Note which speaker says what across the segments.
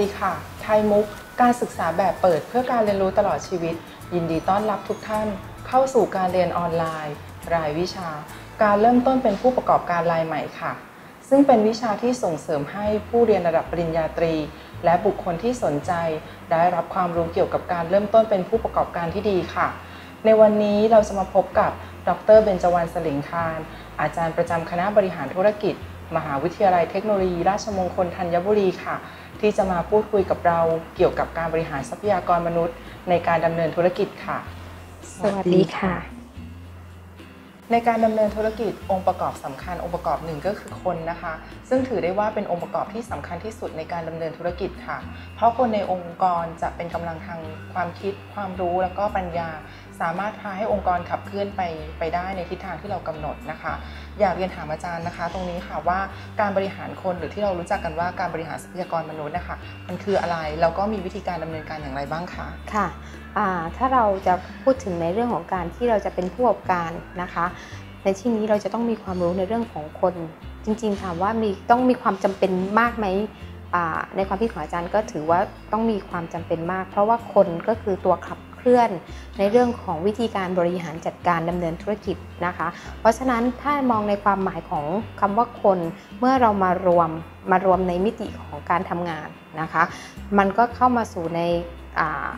Speaker 1: ดีค่ะ ไทยมุก การศึกษาแบบเปิดเพื่อการเรียนรู้ตลอดชีวิต ยินดีต้อนรับทุกท่านเข้าสู่การเรียนออนไลน์ รายวิชา การเริ่มต้นเป็นผู้ประกอบการรายใหม่ค่ะ ซึ่งเป็นวิชาที่ส่งเสริมให้ผู้เรียนระดับปริญญาตรี และบุคคลที่สนใจ ได้รับความรู้เกี่ยวกับการเริ่มต้นเป็นผู้ประกอบการที่ดีค่ะ ในวันนี้เราจะมาพบกับ ดรเบญจวรรณสลิงคาร อาจารย์ประจำคณะบริหารธุรกิจ มหาวิทยาลัยเทคโนโลยี ราชมงคลธัญบุรีค่ะ ที่จะมาพูดคุยกับเราเกี่ยวกับการบริหารทรัพยากรมนุษย์ ในการดำเนินธุรกิจค่ะ
Speaker 2: สวัสดีค่ะ
Speaker 1: ในการดำเนินธุรกิจองค์ประกอบสำคัญองค์ประกอบหนึ่งก็คือคนนะคะ ซึ่งถือได้ว่าเป็นองค์ประกอบที่สำคัญที่สุดในการดำเนินธุรกิจค่ะ เพราะคนในองค์กรจะเป็นกำลังทางความคิด ความรู้แล้วก็ปัญญา สามารถพาให้องค์กรขับเคลื่อนไปไปได้ในทิศทางที่เรากำหนดนะคะ อยากเรียนถามอาจารย์นะคะ ตรงนี้ค่ะว่าการบริหารคนหรือที่เรารู้จักกันว่าการบริหารทรัพยากรมนุษย์นะคะมันคืออะไรแล้วก็มีวิธีการดำเนินการอย่างไรบ้างคะ
Speaker 2: ค่ะถ้าเราจะพูดถึงในเรื่องของการที่เราจะเป็นผู้ประกอบการนะคะ ในที่นี้เราจะต้องมีความรู้ในเรื่องของคนจริงๆถามว่ามีต้องมีความจำเป็นมากไหมในความคิดของอาจารย์ก็ถือว่าต้องมีความจำเป็นมาก เพราะว่าคนก็คือตัวขับ เคลื่อน ในเรื่องของวิธีการบริหารจัดการดำเนินธุรกิจนะคะ เพราะฉะนั้นถ้ามองในความหมายของคำว่าคนเมื่อเรามารวมมารวมในมิติของการทำงานนะคะ มันก็เข้ามาสู่ในอ่า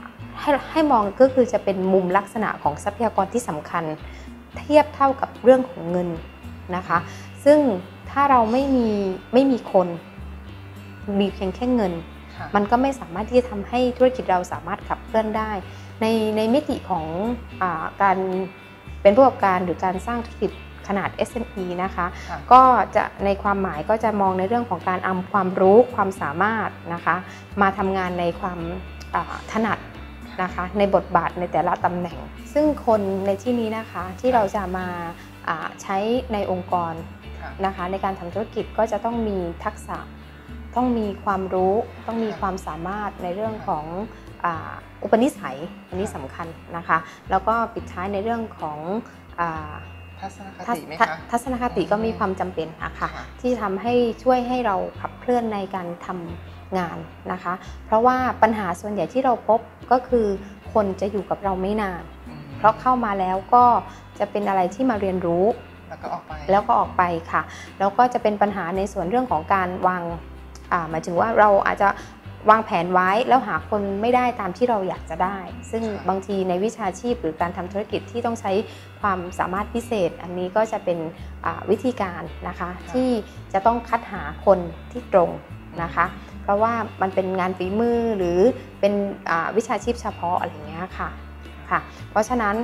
Speaker 2: ให้ให้มองก็คือจะเป็นมุมลักษณะของทรัพยากรที่สำคัญ เทียบเท่ากับเรื่องของเงินนะคะ ซึ่งถ้าเราไม่มีไม่มีคนมีเพียงแค่เงิน
Speaker 1: ค่ะ
Speaker 2: มันก็ไม่สามารถที่จะทำให้ธุรกิจเราสามารถขับเคลื่อนได้ ในในมิติของอาการเป็นผู้ประกอบการหรือการสร้างธุรกิจขนาด SME นะคะ
Speaker 1: ค่ะ
Speaker 2: ก็จะในความหมายก็จะมองในเรื่องของการเอาความรู้ความสามารถนะคะ มาทำงานในความอ่าถนัดนะคะ ในบทบาทในแต่ละตำแหน่ง ซึ่งคนในที่นี้นะคะที่เราจะมาอ่าใช้ในองค์กร
Speaker 1: ค่ะ
Speaker 2: นะคะ ในการทำธุรกิจก็จะต้องมีทักษะ ต้องมีความรู้ ต้องมีความสามารถในเรื่องของ อาอุปนิสัยอันนี้สำคัญนะคะ แล้วก็ปิดท้ายในเรื่องของอา
Speaker 1: ทัศนค
Speaker 2: ทัศ
Speaker 1: ติไหม
Speaker 2: ทัศ
Speaker 1: คะ
Speaker 2: ทัศนคติก็มีความจำเป็นอะค่ะ
Speaker 1: ค่ะ
Speaker 2: ที่ทำให้ช่วยให้เราขับเคลื่อนในการทำงานนะคะ เพราะว่าปัญหาส่วนใหญ่ที่เราพบก็คือคนจะอยู่กับเราไม่นาน
Speaker 1: อืม
Speaker 2: เพราะเข้ามาแล้วก็จะเป็นอะไรที่มาเรียนรู้
Speaker 1: แล้วก็ออกไป
Speaker 2: แล้วก็ออกไปค่ะ แล้วก็จะเป็นปัญหาในส่วนเรื่องของการวางอ่าหมายถึงว่าเราอาจจะ วางแผนไว้แล้วหาคนไม่ได้ตามที่เราอยากจะได้ ซึ่ง
Speaker 1: ค่ะ
Speaker 2: บางทีในวิชาชีพหรือการทำธุรกิจที่ต้องใช้ความสามารถพิเศษ อันนี้ก็จะเป็นอ่าวิธีการนะคะที่จะต้องคัดหาคนที่ตรงนะคะ เพราะว่ามันเป็นงานฝีมือหรือเป็นอ่าวิชาชีพเฉพาะอะไรอย่างเงี้ยค่ะ ค่ะ เพราะฉะนั้น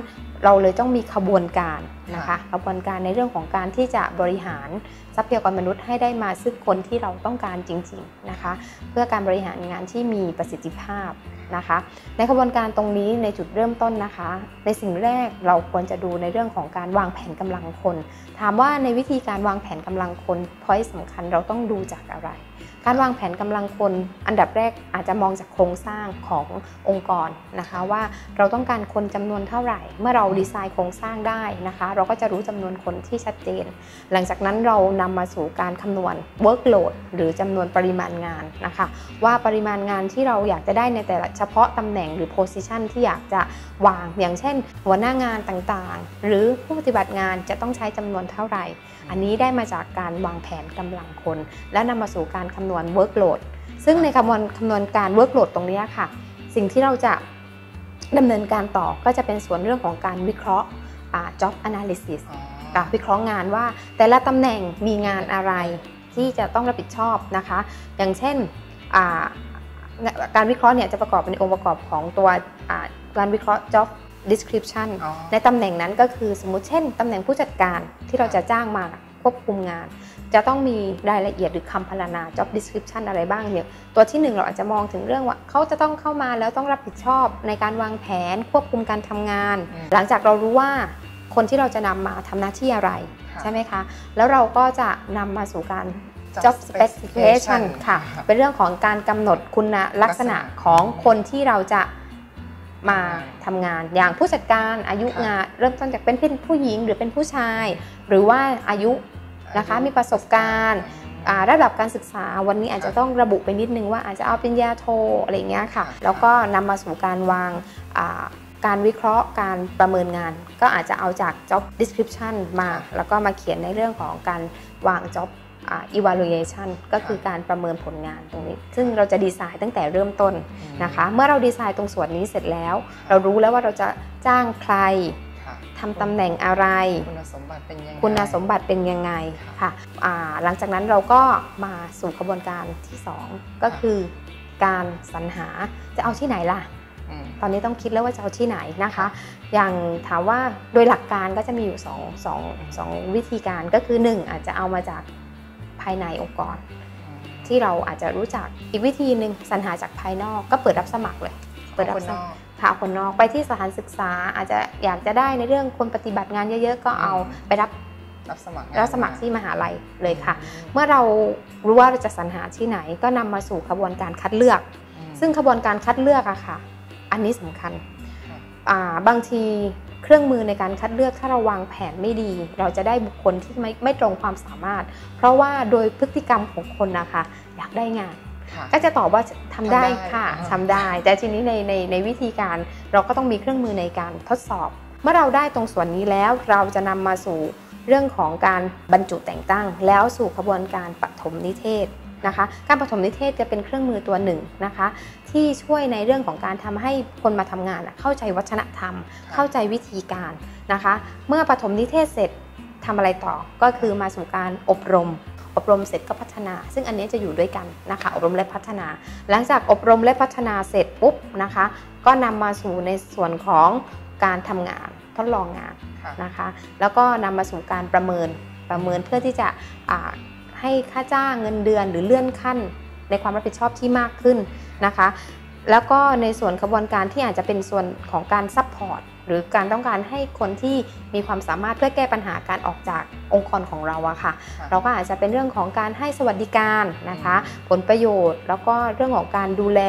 Speaker 2: เราเลยต้องมีขบวนการนะคะขบวนการในเรื่องของการที่จะบริหารทรัพยากรมนุษย์ให้ได้มาซึ่งคนที่เราต้องการจริงๆนะคะ เพื่อการบริหารงานที่มีประสิทธิภาพนะคะ ในขบวนการตรงนี้ในจุดเริ่มต้นนะคะ ในสิ่งแรกเราควรจะดูในเรื่องของการวางแผนกำลังคน ถามว่าในวิธีการวางแผนกำลังคนพอยต์สำคัญเราต้องดูจากอะไร การวางแผนกำลังคนอันดับแรกอาจจะมองจากโครงสร้างขององค์กรนะคะว่าเราต้องการคนจำนวนเท่าไหร่ เมื่อเราดีไซน์โครงสร้างได้นะคะ เราก็จะรู้จำนวนคนที่ชัดเจน หลังจากนั้นเรานำมาสู่การคำนวณ workload หรือจำนวนปริมาณงานนะคะ ว่าปริมาณงานที่เราอยากจะได้ในแต่ละเฉพาะตำแหน่งหรือ position ที่อยากจะวางอย่างเช่น หัวหน้างานต่างๆ หรือผู้ปฏิบัติงานจะต้องใช้จำนวนเท่าไหร่ อันนี้ได้มาจากการวางแผนกำลังคน และนำมาสู่การคำนวณ workload ซึ่งในคำนวณคำนวณการ workload ตรงนี้ค่ะ สิ่งที่เราจะดำเนินการต่อก็จะเป็นส่วนเรื่องของการวิเคราะห์อ่า job analysis
Speaker 1: อ๋อ
Speaker 2: อะวิเคราะห์งานว่า แต่ละตำแหน่งมีงานอะไรที่จะต้องรับผิดชอบนะคะ อย่างเช่นอ่าการวิเคราะห์เนี่ยจะประกอบเป็นองค์ประกอบของตัวอ่าการวิเคราะห์ job description
Speaker 1: อ๋อ
Speaker 2: ในตำแหน่งนั้นก็คือสมมุติเช่นตำแหน่งผู้จัดการที่เราจะจ้างมา ควบคุมงาน จะต้องมีรายละเอียดหรือคำพรรณนา job description อะไรบ้างเนี่ยตัวที่หนึ่งเราอาจจะมองถึงเรื่องว่าเขาจะต้องเข้ามาแล้วต้องรับผิดชอบในการวางแผนควบคุมการทำงาน
Speaker 1: อืม
Speaker 2: หลังจากเรารู้ว่าคนที่เราจะนำมาทำหน้าที่อะไร
Speaker 1: ค่ะ
Speaker 2: ใช่ไหมคะ แล้วเราก็จะนำมาสู่การ job specification ค่ะ เป็นเรื่องของการกำหนดคุณลักษณะของคนที่เราจะ มาทำงานอย่างผู้จัดการอายุ
Speaker 1: ค่ะ
Speaker 2: งานเริ่มต้นจากเป็นผู้หญิงหรือเป็นผู้ชาย หรือว่าอายุนะคะมีประสบการณ์อ่าระดับการศึกษาวันนี้อาจจะต้องระบุไปนิดนึงว่าอาจจะเอาเป็นยาโทอะไรอย่างเงี้ยค่ะ แล้วก็นำมาสู่การวางอ่าการวิเคราะห์การประเมินงาน ก็อาจจะเอาจาก job description มา แล้วก็มาเขียนในเรื่องของการวาง job อ่า evaluation ก็คือการประเมินผลงานตรงนี้ ซึ่งเราจะดีไซน์ตั้งแต่เริ่มต้นนะคะ เมื่อเราดีไซน์ตรงส่วนนี้เสร็จแล้ว เรารู้แล้วว่าเราจะจ้างใคร
Speaker 1: ค่ะ
Speaker 2: ทำตำแหน่งอะไร
Speaker 1: คุณสมบัติเป็นยังไง
Speaker 2: คุณสมบัติเป็นยังไงค่ะอ่าหลังจากนั้นเราก็มาสู่กระบวนการที่ 2 ก็คือการสรรหาจะเอาที่ไหนล่ะ
Speaker 1: อืม
Speaker 2: ตอนนี้ต้องคิดแล้วว่าจะเอาที่ไหนนะคะ อย่างถามว่าโดยหลักการก็จะมีอยู่2องสองสองวิธีการก็คือ 1 อาจจะเอามาจาก ภายในองค์กร ที่เราอาจจะรู้จักอีกวิธีหนึ่งสรรหาจากภายนอกก็เปิดรับสมัครเลย เปิดรับ
Speaker 1: คน
Speaker 2: ส
Speaker 1: น
Speaker 2: มั
Speaker 1: อ
Speaker 2: คร
Speaker 1: ก
Speaker 2: ค่ะคนนอกไปที่สถานศึกษาอาจจะอยากจะได้ในเรื่องคนปฏิบัติงานเยอะๆ ก็เอา
Speaker 1: อืม
Speaker 2: ไปรับ
Speaker 1: รับสมัคร
Speaker 2: รับสมัครที่มหาลัยเลยค่ะ
Speaker 1: อืม
Speaker 2: เมื่อเรารู้ว่าเราจะสรรหาที่ไหน ก็นำมาสู่กระบวนการคัดเลือก
Speaker 1: อืม
Speaker 2: ซึ่งกระบวนการคัดเลือกอะค่ะ อันนี้สำคัญ
Speaker 1: ค่ะ
Speaker 2: อ่าบางที เครื่องมือในการคัดเลือกถ้าเราวางแผนไม่ดี เราจะได้บุคคลที่ไม่ไม่ตรงความสามารถ เพราะว่าโดยพฤติกรรมของคนนะคะ อยากได้งาน
Speaker 1: ค่ะ
Speaker 2: ก็จะตอบว่าทำได้
Speaker 1: ทำได้
Speaker 2: ค่ะ
Speaker 1: อ่า
Speaker 2: ทำได้ แต่ทีนี้ในในในวิธีการเราก็ต้องมีเครื่องมือในการทดสอบ เมื่อเราได้ตรงส่วนนี้แล้วเราจะนำมาสู่เรื่องของการบรรจุแต่งตั้ง แล้วสู่กระบวนการปฐมนิเทศ นะคะ การปฐมนิเทศจะเป็นเครื่องมือตัวหนึ่งนะคะ ที่ช่วยในเรื่องของการทำให้คนมาทำงานอะเข้าใจวัฒนธรรม เข้าใจวิธีการนะคะ เมื่อปฐมนิเทศเสร็จทำอะไรต่อก็คือมาสู่การอบรม อบรมเสร็จก็พัฒนา ซึ่งอันนี้จะอยู่ด้วยกันนะคะ อบรมและพัฒนา หลังจากอบรมและพัฒนาเสร็จปุ๊บนะคะ ก็นำมาสู่ในส่วนของการทำงานทดลองงาน
Speaker 1: ค่ะ
Speaker 2: นะคะ แล้วก็นำมาสู่การประเมินประเมินเพื่อที่จะอ่า ให้ค่าจ้างเงินเดือนหรือเลื่อนขั้น ในความรับผิดชอบที่มากขึ้นนะคะ แล้วก็ในส่วนกระบวนการที่อาจจะเป็นส่วนของการซัพพอร์ตหรือการต้องการให้คนที่มีความสามารถเพื่อแก้ปัญหาการออกจากองค์กรของเราอะค่ะ
Speaker 1: ค่ะ
Speaker 2: เราก็อาจจะเป็นเรื่องของการให้สวัสดิการนะคะ ผลประโยชน์ แล้วก็เรื่องของการดูแล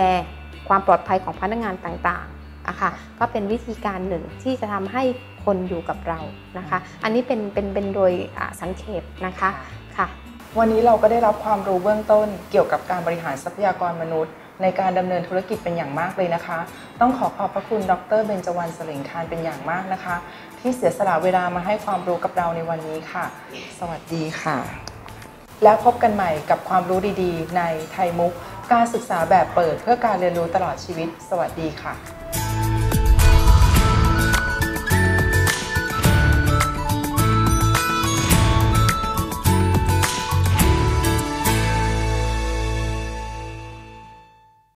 Speaker 2: ความปลอดภัยของพนักงานต่างๆอะค่ะ ก็เป็นวิธีการหนึ่งที่จะทำให้คนอยู่กับเรานะคะ อันนี้เป็นเป็นเป็นโดยอ่าสังเขปนะคะค่ะ
Speaker 1: วันนี้เราก็ได้รับความรู้เบื้องต้นเกี่ยวกับการบริหารทรัพยากรมนุษย์ ในการดำเนินธุรกิจเป็นอย่างมากเลยนะคะ ต้องขอขอบพระคุณ ดรเบญจวรรณเสลิงคารเป็นอย่างมากนะคะ ที่เสียสละเวลามาให้ความรู้กับเราในวันนี้ค่ะ สวัสดีค่ะ แล้วพบกันใหม่กับความรู้ดีๆ ในไทยมุก การศึกษาแบบเปิดเพื่อการเรียนรู้ตลอดชีวิต สวัสดีค่ะ